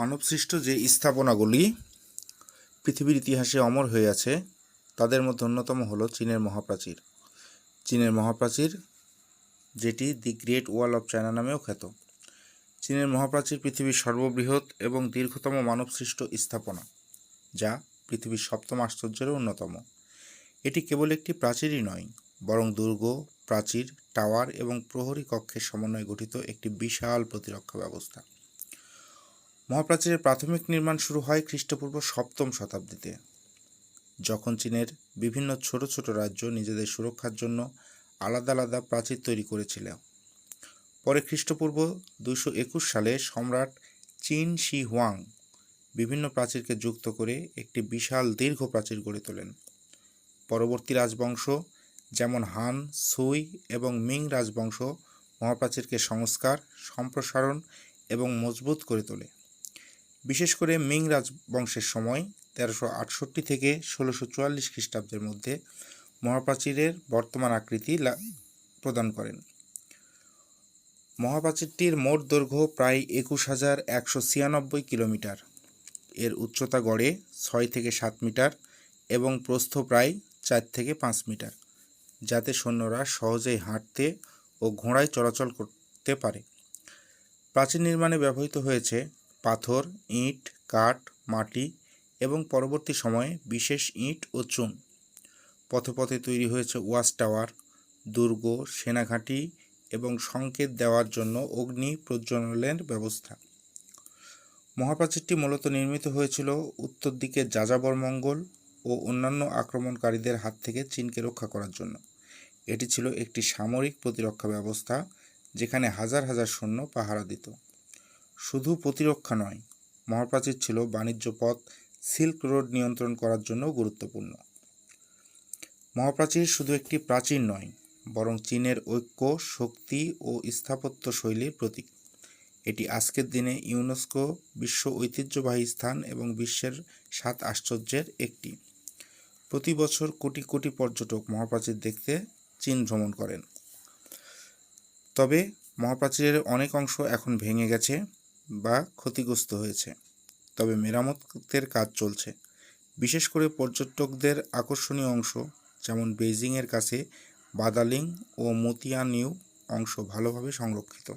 মানবসৃষ্ট যে স্থাপনাগুলি পৃথিবীর ইতিহাসে অমর হয়ে আছে, তাদের মধ্যে অন্যতম হলো চীনের মহাপ্রাচীর। চীনের মহাপ্রাচীর, যেটি the great wall of China নামেও খ্যাত। চীনের মহাপ্রাচীর পৃথিবীর সর্ববৃহৎ এবং দীর্ঘতম মানবসৃষ্ট স্থাপনা, যা পৃথিবীর সপ্তম আশ্চর্যেরও অন্যতম। এটি কেবল একটি প্রাচীরই নয়, বরং দুর্গ, প্রাচীর, টাওয়ার এবং প্রহরী কক্ষের সমন্বয়ে গঠিত একটি বিশাল প্রতিরক্ষা ব্যবস্থা। মহাপ্রাচীরের প্রাথমিক নির্মাণ শুরু হয় খ্রিস্টপূর্ব সপ্তম শতাব্দীতে, যখন চীনের বিভিন্ন ছোট ছোট রাজ্য নিজেদের সুরক্ষার জন্য আলাদা আলাদা প্রাচীর তৈরি করেছিল। পরে খ্রিস্টপূর্ব দুশো একুশ সালে সম্রাট চীন শি হুয়াং বিভিন্ন প্রাচীরকে যুক্ত করে একটি বিশাল দীর্ঘ প্রাচীর গড়ে তোলেন। পরবর্তী রাজবংশ যেমন হান, সুই এবং মিং রাজবংশ মহাপ্রাচীরকে সংস্কার, সম্প্রসারণ এবং মজবুত করে তোলে। বিশেষ করে মিং রাজবংশের সময় তেরোশো আটষট্টি থেকে ষোলোশো চুয়াল্লিশ খ্রিস্টাব্দের মধ্যে মহাপ্রাচীরের বর্তমান আকৃতি প্রদান করেন। মহাপ্রাচীরটির মোট দৈর্ঘ্য প্রায় একুশ হাজার একশো ছিয়ানব্বই কিলোমিটার। এর উচ্চতা গড়ে ছয় থেকে সাত মিটার এবং প্রস্থ প্রায় চার থেকে পাঁচ মিটার, যাতে সৈন্যরা সহজেই হাঁটতে ও ঘোড়ায় চলাচল করতে পারে। প্রাচীর নির্মাণে ব্যবহৃত হয়েছে পাথর, ইট, কাঠ, মাটি এবং পরবর্তী সময়ে বিশেষ ইট ও চুন। পথে পথে তৈরি হয়েছে ওয়াচ টাওয়ার, দুর্গ, সেনাঘাঁটি এবং সংকেত দেওয়ার জন্য অগ্নি প্রজ্বলনের ব্যবস্থা। মহাপ্রাচীরটি মূলত নির্মিত হয়েছিল উত্তর দিকে যাযাবর মঙ্গল ও অন্যান্য আক্রমণকারীদের হাত থেকে চীনকে রক্ষা করার জন্য। এটি ছিল একটি সামরিক প্রতিরক্ষা ব্যবস্থা, যেখানে হাজার হাজার সৈন্য পাহারা দিত। শুধু প্রতিরক্ষা নয়, মহাপ্রাচীর ছিল বাণিজ্য পথ, সিল্ক রোড নিয়ন্ত্রণ করার জন্য গুরুত্বপূর্ণ। মহাপ্রাচীর শুধু একটি প্রাচীর নয়, বরং চীনের ঐক্য, শক্তি ও স্থাপত্য শৈলীর প্রতীক। এটি আজকের দিনে ইউনেস্কো বিশ্ব ঐতিহ্যবাহী স্থান এবং বিশ্বের সাত আশ্চর্যের একটি। প্রতি বছর কোটি কোটি পর্যটক মহাপ্রাচীর দেখতে চীন ভ্রমণ করেন। তবে মহাপ্রাচীরের অনেক অংশ এখন ভেঙে গেছে বা ক্ষতিগ্রস্ত হয়েছে। তবে মেরামতের কাজ চলছে। বিশেষ করে পর্যটকদের আকর্ষণীয় অংশ, যেমন বেজিংয়ের কাছে বাদালিং ও মতিয়ানিউ অংশ ভালোভাবে সংরক্ষিত।